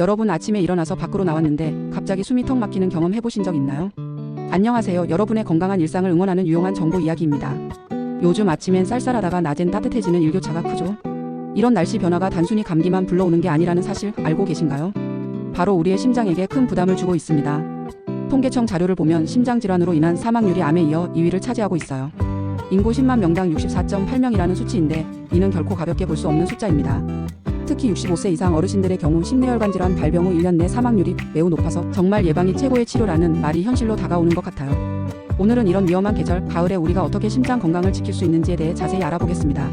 여러분 아침에 일어나서 밖으로 나왔는데 갑자기 숨이 턱 막히는 경험 해보신 적 있나요? 안녕하세요. 여러분의 건강한 일상을 응원하는 유용한 정보 이야기입니다. 요즘 아침엔 쌀쌀하다가 낮엔 따뜻해지는 일교차가 크죠? 이런 날씨 변화가 단순히 감기만 불러오는 게 아니라는 사실 알고 계신가요? 바로 우리의 심장에게 큰 부담을 주고 있습니다. 통계청 자료를 보면 심장 질환으로 인한 사망률이 암에 이어 2위를 차지하고 있어요. 인구 10만 명당 64.8명이라는 수치인데 이는 결코 가볍게 볼 수 없는 숫자입니다. 특히 65세 이상 어르신들의 경우 심뇌혈관 질환 발병 후 1년 내 사망률이 매우 높아서 정말 예방이 최고의 치료라는 말이 현실로 다가오는 것 같아요. 오늘은 이런 위험한 계절 가을에 우리가 어떻게 심장 건강을 지킬 수 있는지에 대해 자세히 알아보겠습니다.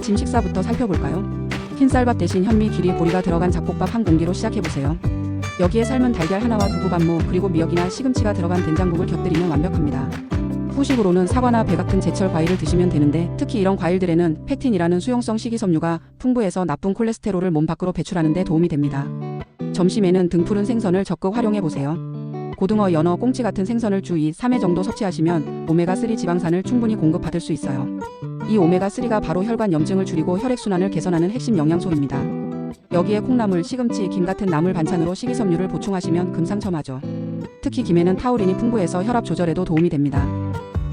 짐 식사부터 살펴볼까요? 흰쌀밥 대신 현미, 기리, 보리가 들어간 잡곡밥 한 공기로 시작해보세요. 여기에 삶은 달걀 하나와 두부 반모 그리고 미역이나 시금치가 들어간 된장국을 곁들이면 완벽합니다. 후식으로는 사과나 배 같은 제철 과일을 드시면 되는데 특히 이런 과일들에는 팩틴이라는 수용성 식이섬유가 풍부해서 나쁜 콜레스테롤을 몸 밖으로 배출하는 데 도움이 됩니다. 점심에는 등푸른 생선을 적극 활용해 보세요. 고등어, 연어, 꽁치 같은 생선을 주 2, 3회 정도 섭취하시면 오메가3 지방산을 충분히 공급받을 수 있어요. 이 오메가3가 바로 혈관 염증을 줄이고 혈액순환을 개선하는 핵심 영양소입니다. 여기에 콩나물, 시금치, 김 같은 나물 반찬으로 식이섬유를 보충하시면 금상첨화죠. 특히 김에는 타우린이 풍부해서 혈압 조절에도 도움이 됩니다.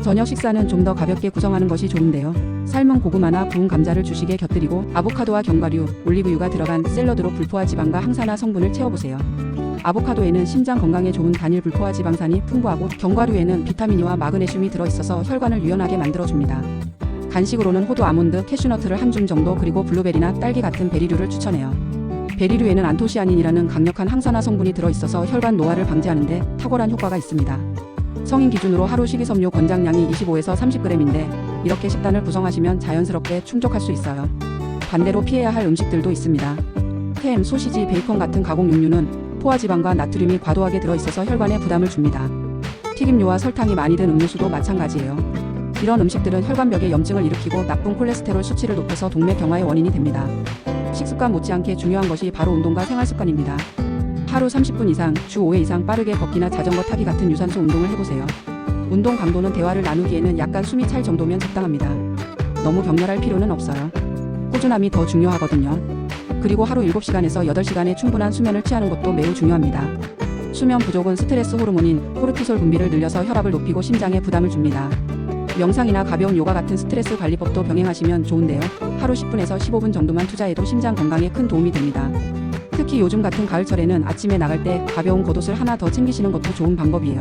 저녁 식사는 좀 더 가볍게 구성하는 것이 좋은데요. 삶은 고구마나 구운 감자를 주식에 곁들이고 아보카도와 견과류, 올리브유가 들어간 샐러드로 불포화 지방과 항산화 성분을 채워보세요. 아보카도에는 심장 건강에 좋은 단일 불포화 지방산이 풍부하고 견과류에는 비타민이와 마그네슘이 들어있어서 혈관을 유연하게 만들어줍니다. 간식으로는 호두 아몬드, 캐슈너트를 한 줌 정도 그리고 블루베리나 딸기 같은 베리류를 추천해요. 베리류에는 안토시아닌이라는 강력한 항산화 성분이 들어있어서 혈관 노화를 방지하는데 탁월한 효과가 있습니다. 성인 기준으로 하루 식이섬유 권장량이 25에서 30g인데 이렇게 식단을 구성하시면 자연스럽게 충족할 수 있어요. 반대로 피해야 할 음식들도 있습니다. 햄, 소시지, 베이컨 같은 가공 육류는 포화지방과 나트륨이 과도하게 들어있어서 혈관에 부담을 줍니다. 튀김류와 설탕이 많이 든 음료수도 마찬가지예요. 이런 음식들은 혈관벽에 염증을 일으키고 나쁜 콜레스테롤 수치를 높여서 동맥 경화의 원인이 됩니다. 식습관 못지않게 중요한 것이 바로 운동과 생활습관입니다. 하루 30분 이상, 주 5회 이상 빠르게 걷기나 자전거 타기 같은 유산소 운동을 해보세요. 운동 강도는 대화를 나누기에는 약간 숨이 찰 정도면 적당합니다. 너무 격렬할 필요는 없어요. 꾸준함이 더 중요하거든요. 그리고 하루 7시간에서 8시간의 충분한 수면을 취하는 것도 매우 중요합니다. 수면 부족은 스트레스 호르몬인 코르티솔 분비를 늘려서 혈압을 높이고 심장에 부담을 줍니다. 명상이나 가벼운 요가 같은 스트레스 관리법도 병행하시면 좋은데요. 하루 10분에서 15분 정도만 투자해도 심장 건강에 큰 도움이 됩니다. 특히 요즘 같은 가을철에는 아침에 나갈 때 가벼운 겉옷을 하나 더 챙기시는 것도 좋은 방법이에요.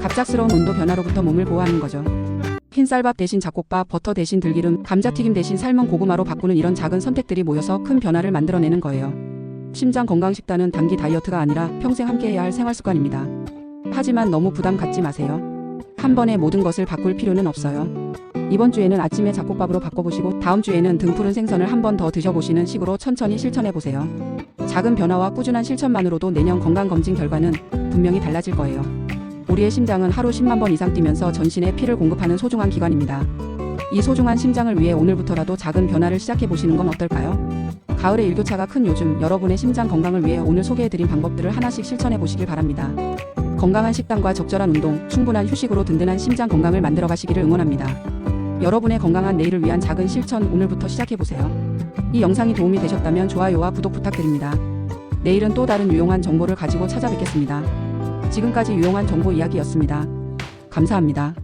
갑작스러운 온도 변화로부터 몸을 보호하는 거죠. 흰쌀밥 대신 잡곡밥, 버터 대신 들기름, 감자튀김 대신 삶은 고구마로 바꾸는 이런 작은 선택들이 모여서 큰 변화를 만들어내는 거예요. 심장 건강 식단은 단기 다이어트가 아니라 평생 함께 해야 할 생활 습관입니다. 하지만 너무 부담 갖지 마세요. 한 번에 모든 것을 바꿀 필요는 없어요. 이번 주에는 아침에 잡곡밥으로 바꿔보시고 다음 주에는 등푸른 생선을 한 번 더 드셔보시는 식으로 천천히 실천해보세요. 작은 변화와 꾸준한 실천만으로도 내년 건강검진 결과는 분명히 달라질 거예요. 우리의 심장은 하루 10만 번 이상 뛰면서 전신에 피를 공급하는 소중한 기관입니다. 이 소중한 심장을 위해 오늘부터라도 작은 변화를 시작해보시는 건 어떨까요? 가을의 일교차가 큰 요즘 여러분의 심장 건강을 위해 오늘 소개해드린 방법들을 하나씩 실천해보시길 바랍니다. 건강한 식단과 적절한 운동, 충분한 휴식으로 든든한 심장 건강을 만들어 가시기를 응원합니다. 여러분의 건강한 내일을 위한 작은 실천 오늘부터 시작해보세요. 이 영상이 도움이 되셨다면 좋아요와 구독 부탁드립니다. 내일은 또 다른 유용한 정보를 가지고 찾아뵙겠습니다. 지금까지 유용한 정보 이야기였습니다. 감사합니다.